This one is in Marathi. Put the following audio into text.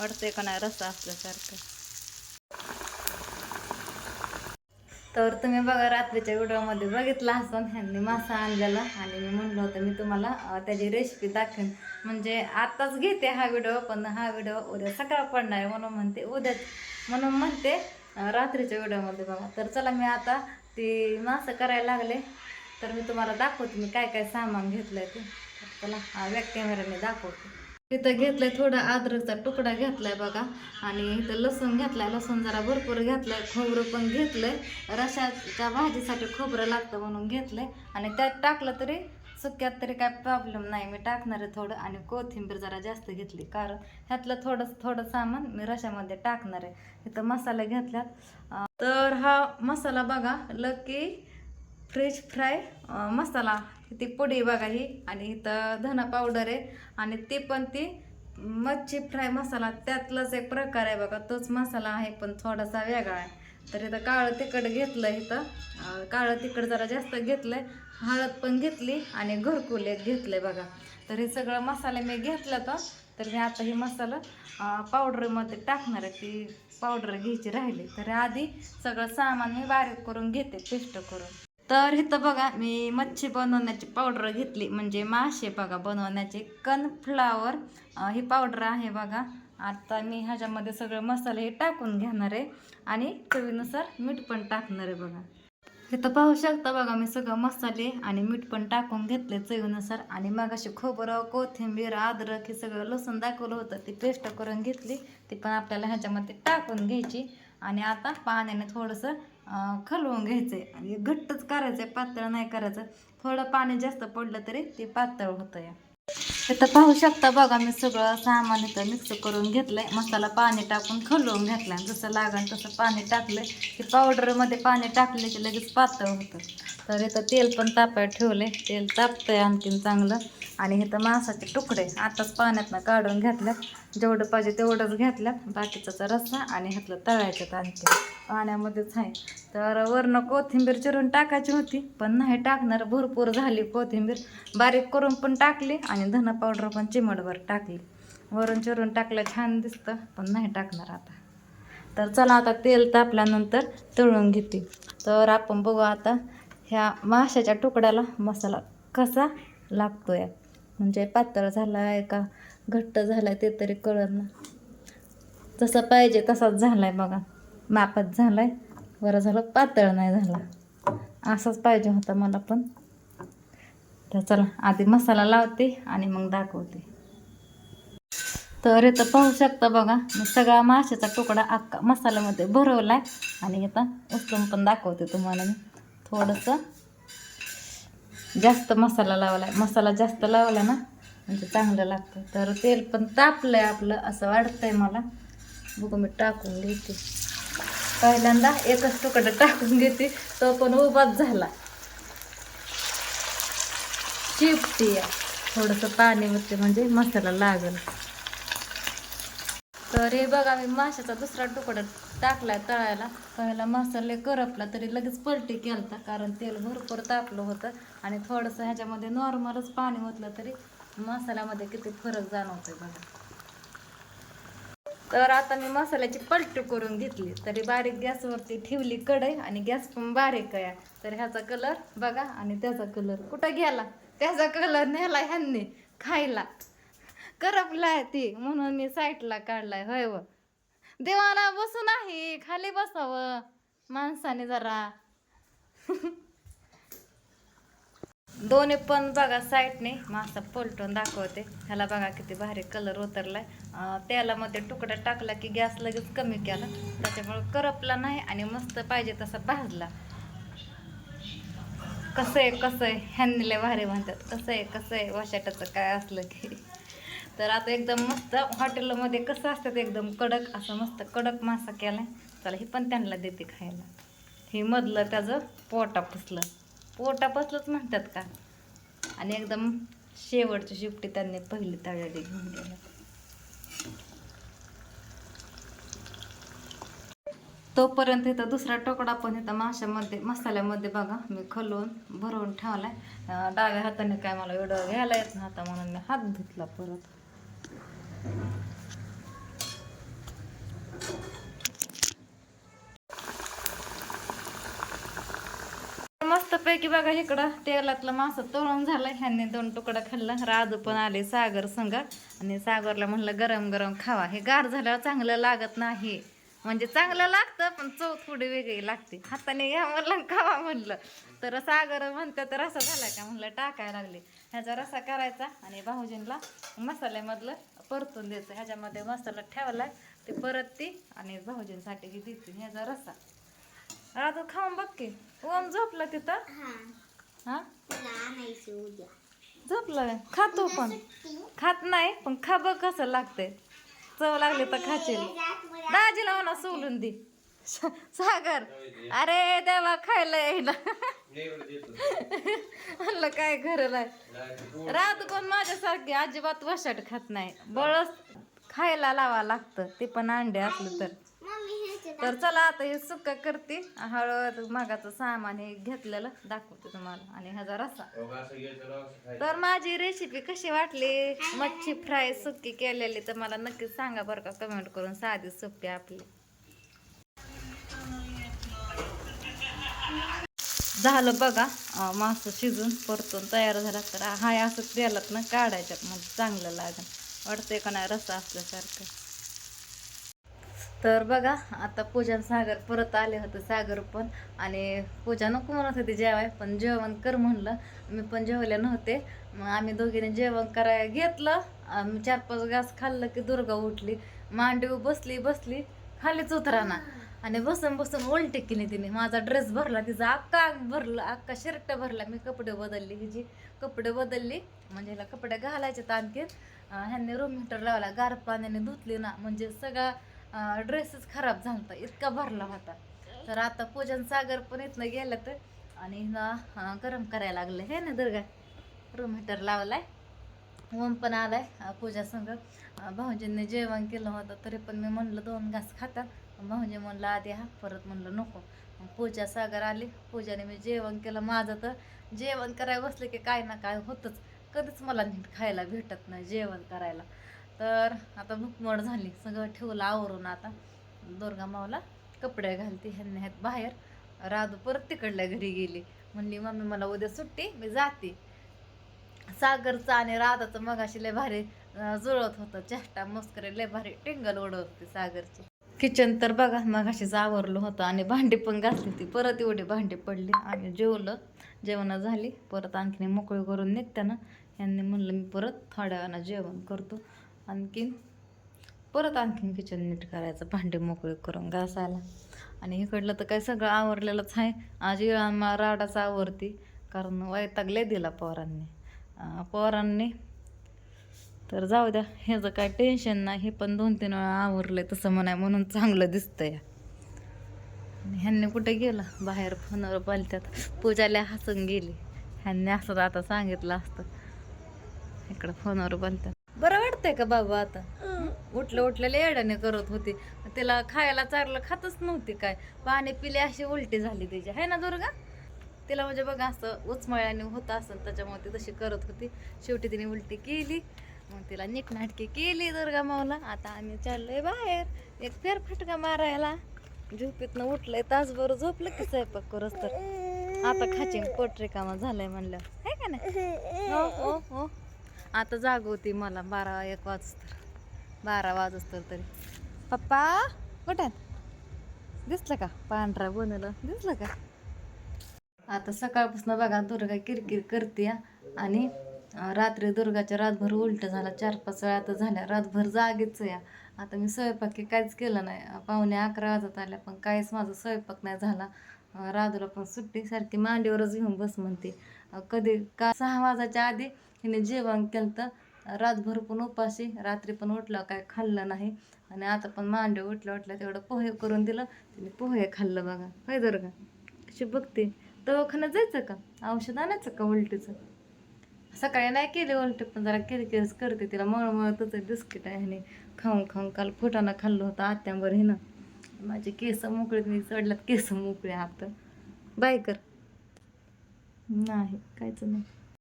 वाटते का नाही रस्सा असल्यासारखं. तर तुम्ही बघा रात्रीच्या व्हिडिओमध्ये बघितला असं ह्यांनी मासा आणलेला. आणि मी म्हणलं होतं मी तुम्हाला त्याची रेसिपी दाखवेन. म्हणजे आत्ताच घेते हा व्हिडिओ पण हा व्हिडिओ उद्या सकाळ पडणार आहे म्हणून म्हणते उद्या म्हणून म्हणते रात्रीच्या व्हिडिओमध्ये बघा. तर चला मी आता ती मासं करायला लागले. तर मी तुम्हाला दाखवते मी काय काय सामान घेतलंय ते. चला हा बॅक मी दाखवते. इथं घेतलंय थोडा अद्रकचा तुकडा घेतलाय बघा. आणि इथं लसूण घेतलाय लसूण जरा भरपूर घेतलाय खोबरं पण घेतलंय. रशाच्या भाजीसाठी खोबरं लागतं म्हणून घेतलंय. आणि त्यात टाकलं तरी सुक्यात तरी काय प्रॉब्लेम नाही. मी टाकणार आहे थोडं आणि कोथिंबीर जरा जास्त घेतली. कारण ह्यातलं थोडं थोडं सामान मी रशामध्ये टाकणार आहे. इथं मसाला घेतल्यात. तर हा मसाला बघा लकी फ्रेश फ्राय मसाला ती पुडी बघा ही आणि इथं धना पावडर आहे आणि ती पण ती मच्छी फ्राय मसाला त्यातलाच एक प्रकार आहे बघा तोच मसाला आहे पण थोडासा वेगळा आहे. तर इथं काळं तिखट घेतलं इथं काळं तिखट जरा जास्त घेतलंय हळद पण घेतली आणि घरकुल एक घेतलंय बघा. तर हे सगळं मसाले मी घेतलं तर तर मी आता हे मसाला पावडरमध्ये टाकणार आहे ती पावडर घ्यायची राहिली. तर आधी सगळं सामान मी बारीक करून घेते पेस्ट करून. तर इथं बघा मी मच्छी बनवण्याची पावडर घेतली. म्हणजे मासे बघा बनवण्याचे कनफ्लावर ही पावडर आहे बघा. आता मी ह्याच्यामध्ये सगळे मसाले हे टाकून घेणार आहे. आणि चवीनुसार मीठ पण टाकणार आहे बघा. इथं पाहू शकता बघा मी सगळं मसाले आणि मीठ पण टाकून घेतले चवीनुसार. आणि मग अशी खोबरं कोथिंबीर अद्रक हे सगळं लसूण दाखवलं होतं. ती पेस्ट करून घेतली. ती पण आपल्याला ह्याच्यामध्ये टाकून घ्यायची. आणि आता पाण्याने थोडंसं खलवून घ्यायचं आहे आणि घट्टच करायचं आहे पातळ नाही करायचं. थोडं पाणी जास्त पडलं तरी ते पातळ होतं या इथं पाहू शकता बघा मी सगळं सामान इथं मिक्स करून घेतलंय. मसाला पाणी टाकून खलवून घेतला जसं लागेल तसं पाणी टाकलंय. की पावडरमध्ये पाणी टाकले की लगेच पातळ होतं. तर इथं तेल पण तापायला ठेवलंय. तेल तापतंय आणखीन चांगलं. आणि इथं मांसाचे तुकडे. आताच पाण्यातनं काढून घेतल्यात. जेवढं पाहिजे तेवढंच घेतल्यात. बाकीचा रस्सा आणि ह्यातलं तळायच्यात आणखी. पाण्यामध्येच आहे. तर वरनं कोथिंबीर चिरून टाकायची होती. पण नाही टाकणार. भरपूर झाली कोथिंबीर. बारीक करून पण टाकली आणि धनं पावडर पण चिमटभर टाकली. वरून चिरून टाकलं छान दिसतं पण नाही टाकणार आता. तर चला आता तेल तापल्यानंतर तळून घेते. तर आपण बघू आता ह्या माशाच्या तुकड्याला मसाला कसा लागतोय. म्हणजे पातळ झाला आहे का घट्ट झाला आहे ते तरी कळत ना जसं पाहिजे तसाच झाला आहे बघा. मापात झाला आहे बरं झालं पातळ नाही झाला. असाच पाहिजे होता मला पण. तर चला आधी मसाला लावते आणि मग दाखवते. तर इथं पाहू शकता बघा मी सगळा माशाचा तुकडा अख्खा मसाल्यामध्ये भरवलाय आणि इथं उचलून पण दाखवते तुम्हाला मी. थोडंसं जास्त मसाला लावलाय. मसाला जास्त लावला ना म्हणजे चांगलं लागतं. तर तेल पण तापलंय आपलं असं वाटतंय मला. बघू मी टाकून घेते पहिल्यांदा एकच तुकडा टाकून घेते तो पण उभाच झाला. चिपटी या थोडंसं पाणी होते म्हणजे मसाला लागल. तर हे बघा मी माशाचा दुसरा तुकडा टाकलाय तळायला. पहिला मसाले करपला तरी लगेच पलटी केलता कारण तेल भरपूर तापलं होतं आणि थोडंसं ह्याच्यामध्ये नॉर्मलच पाणी होतलं तरी मसाल्यामध्ये किती फरक जाणवतोय बघा. तर आता मी मसाल्याची पलटी करून घेतली. तरी बारीक गॅसवरती ठेवली कढई आणि गॅस पण बारीक आहे. तर ह्याचा कलर बघा आणि त्याचा कलर कुठं गेला? त्याचा कलर नेला ह्यांनी खायला. करपलाय ती म्हणून मी साईडला काढलाय होय व. देवाला बसू नाही खाली बसावं माणसाने जरा. दोन्ही पण बघा साईडने मासा पलटून दाखवते. ह्याला बघा किती भारी कलर उतरलाय. अं, तेलामध्ये तुकडा टाकला की गॅस लगेच कमी केला. त्याच्यामुळे करपला नाही आणि मस्त पाहिजे तसा भाजला. कसं आहे कसं आहे? ह्यांनी लय भारी म्हणतात. कसं आहे कसं आहे? वशाटाचं काय असलं की? तर आता एकदम मस्त हॉटेलमध्ये कसं असतात एकदम कडक असं मस्त कडक मासा केला चला हे पण त्यांना देते खायला. हे मधलं त्याचं पोटा पुसलं. पोटा पुसलंच म्हणतात का? आणि एकदम शेवटची शिपटी त्यांनी पहिली तळ्याला घेऊन गेलं. तोपर्यंत इथं दुसरा टोकडा पण इथं माशामध्ये मसाल्यामध्ये बघा मी खलून भरवून ठेवला आहे डाव्या हाताने काय मला एवढं घ्यायला येत नव्हता म्हणून मी हात धुतला परत. मस्तपैकी बघा इकडं तेलातलं मासा तळून झालं ह्यांनी दोन टुकडा खाल्ला. राजू पण आले सागर संघ आणि सागरला म्हणलं गरम गरम खावा. हे गार झाल्यावर चांगलं लागत नाही. म्हणजे चांगलं लागतं पण चव थोडी वेगळी लागते. हाताने घ्या म्हणलं खावा म्हणलं. तर सागर म्हणतं तर रसा झाला का? म्हणलं टाकायला लागले. ह्याचा रसा करायचा आणि भाऊजींना मसाल्यामधलं परतून द्यायचं. ह्याच्यामध्ये मसाला ठेवला ते परत ती आणि भाऊजींसाठी ही देते. ह्याचा रसा. राजू खाऊन बघ की. ओम झोपला तिथं? हा. झोपलं खातो पण. खात नाही पण खा बघ कसं लागतंय. चव लागली तर खाचेल दाजीला म्हणा सोलून दे. सागर अरे देवा खायला येईना म्हणलं काय खरं नाही. रात पण माझ्यासारखी अजिबात वशाट खात नाही. बळच खायला लावा लागतं. ते पण अंडे असलं तर. तर चला आता हे सुक्का करते. हळद मागाचं सामान हे घेतलेलं दाखवते तुम्हाला. आणि ह्याचा रसा तर माझी रेसिपी कशी वाटली? मच्छी फ्राय सुक्की केलेली तर मला नक्कीच सांगा बरं का कमेंट करून साधी सोपी आपली. झालं बघा मासं शिजून परतून तयार झाला. तर हाय असं तेलात ना काढायच्यात म्हणजे चांगलं लागेल. वाटतंय का नाही रसा असल्यासारखं. तर बघा आता पूजन सागर परत आले होते सागर पण. आणि पूजा नको म्हणत होती जेवाय पण जेवण कर म्हणलं. मी पण जेवले नव्हते. मग आम्ही दोघीने जेवण करायला घेतलं. चार पाच घास खाल्लं की दुर्गा उठली. मांडीव बसली बसली खालीच उतराना. आणि बसून बसून उलटी केली तिने. माझा ड्रेस भरला तिचा अक्का अंग भरला अक्का शर्ट भरला. मी कपडे बदलली हिची. कपडे बदलली म्हणजे हिला कपडे घालायचे तर आणखी ह्यांनी रूम हिटर लावला. गार पाण्याने धुतली ना म्हणजे सगळा ड्रेसच खराब झाला इतका भरला होता. तर आता पूजन सागर पण इथनं गेलं तर आणि गरम करायला लागलं. हे ना दुर्गा रूम हीटर लावलाय. ओम पण आलाय पूजा संग. भाऊजींनी जेवण केलं होतं तरी पण मी म्हणलं दोन घास खाता. भाऊजी म्हणलं आधी हा परत म्हणलं नको. पूजा सागर आली. पूजाने मी जेवण केलं. माझं तर जेवण करायला बसलं की काय ना काय होतंच. कधीच मला नीट खायला भेटत नाही जेवण करायला. तर आता भूकमड झाली. सगळं ठेवलं आवरून आता. दुर्गा मावला कपडे घालते ह्यांनी ह्यात बाहेर. राधू परत तिकडल्या घरी गेली. म्हणली मम्मी मला उद्या सुट्टी मी जाते. सागरचं आणि राधाचं मगाशी लय भारी जुळत होतं. चेष्टा मस्करे लय भारी टिंगल ओढत होती सागरची. किचन तर बघा मगाशीच आवरलं होतं आणि भांडी पण घासली होती. परत एवढी भांडी पडली. आणि जेवलं. जेवण झाली. परत आणखीन मोकळी करून निघताना यांनी म्हणलं मी परत थोड्या वेळानं जेवण करतो. आणखीन? परत आणखीन किचन नीट करायचं भांडे मोकळे करून घासायला. आणि इकडलं तर काय सगळं आवरलेलंच आहे. आज इळामा राडाच आवरती कारण वैतागले दिला पोरांनी. पोरांनी. तर जाऊ द्या ह्याचं काय टेन्शन नाही हे पण दोन तीन वेळा आवरलंय तसं म्हणाय म्हणून चांगलं दिसतंय. ह्यांनी कुठे गेलं? बाहेर फोनवर पालत्यात पूजाला हसून गेली. ह्यांनी असं आता सांगितलं असतं. इकडं फोनवर बोलतात वाटतंय का बाबा आता? उठलं उठलेलं येड्याने करत होती. तिला खायला चारलं खातच नव्हती काय. पाणी पिले अशी उलटी झाली तिची. आहे ना दुर्गा? तिला म्हणजे बघा असं उचमळ्याने होत असं त्याच्यामुळे ती तशी करत होती. शेवटी तिने उलटी केली. मग तिला नीटनाटकी केली दुर्गा मावला आता आम्ही चाललोय बाहेर. एक फेर फटका मारायला. झोपेतनं उठलंय तासभर झोपलं की स्वयंपाक करत तर. आता खाची पोट रिकामा झालंय म्हणलं आहे का नाही? हो हो हो. आता जागवती मला बारा एक वाजतर बारा वाजत तर. तरी पप्पा कुठे दिसलं का? पांढरा बनवलं दिसलं का? आता सकाळपासून बघा दुर्गा किरकिर करते आणि रात्री दुर्गाच्या रातभर उलट झाला. चार पाच वेळा तर झाल्या. रातभर जागीच या आता मी स्वयंपाकी काहीच केलं नाही. पाहुणे अकरा वाजत आल्या पण काहीच माझा स्वयंपाक नाही झाला. राधूला पण सुट्टी सारखी मांडीवरच घेऊन बस म्हणते. कधी का? सहा वाजाच्या आधी हिने जेवण केलं तर रातभर पण उपाशी रात्री पण उठलं काय खाल्लं नाही. आणि आता पण मांडे उठल्या उठल्या तेवढं पोहे करून दिलं. तिने पोहे खाल्लं बघा. काय का कशी बघते. दवाखान्यात जायचं का? औषध आणायचं का उलटीचं? सकाळी नाही केली उलटी पण जरा किरकिरच करते तिला. मळमळतच बिस्किट आहे ह्याने खाऊन खाऊन काल फुटाणं खाल्लं होतं आत्यांवर हिनं. माझे केस मोकळे मी चढल्यात केस मोकळे आता. बाय कर. नाही कायच नाही.